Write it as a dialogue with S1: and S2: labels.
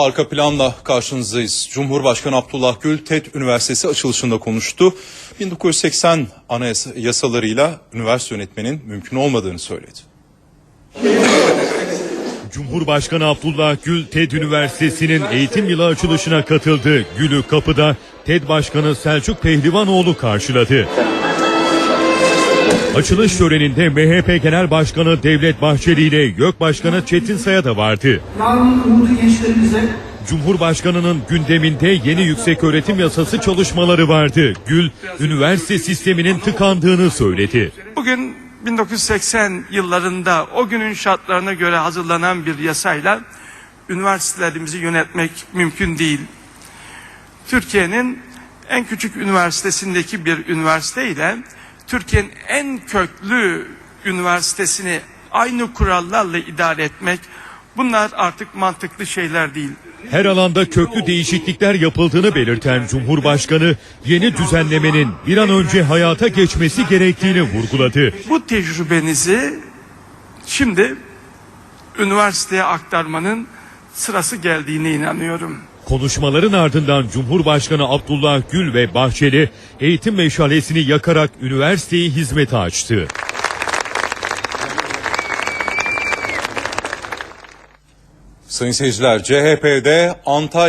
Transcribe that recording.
S1: Arka planla karşınızdayız. Cumhurbaşkanı Abdullah Gül TED Üniversitesi açılışında konuştu. 1980 anayasa yasalarıyla üniversite yönetmenin mümkün olmadığını söyledi.
S2: Cumhurbaşkanı Abdullah Gül TED Üniversitesi'nin eğitim yılı açılışına katıldı. Gül'ü kapıda TED Başkanı Selçuk Pehlivanoğlu karşıladı. Açılış töreninde MHP Genel Başkanı Devlet Bahçeli ile YÖK Başkanı Çetin Saya da vardı.
S3: yarın umudu gençlerimize
S2: Cumhurbaşkanının gündeminde yeni yükseköğretim yasası çalışmaları vardı. Gül, üniversite sisteminin tıkandığını söyledi.
S4: Bugün 1980 yıllarında o günün şartlarına göre hazırlanan bir yasayla üniversitelerimizi yönetmek mümkün değil. Türkiye'nin en küçük üniversitesindeki bir üniversite ile Türkiye'nin en köklü üniversitesini aynı kurallarla idare etmek bunlar artık mantıklı şeyler değil.
S2: Her alanda köklü değişiklikler yapıldığını belirten Cumhurbaşkanı yeni düzenlemenin bir an önce hayata geçmesi gerektiğini vurguladı.
S4: Bu tecrübenizi şimdi üniversiteye aktarmanın sırası geldiğine inanıyorum.
S2: Konuşmaların ardından Cumhurbaşkanı Abdullah Gül ve Bahçeli eğitim meşalesini yakarak üniversiteyi hizmete açtı.
S1: Sayın seyirciler CHP'de Antalya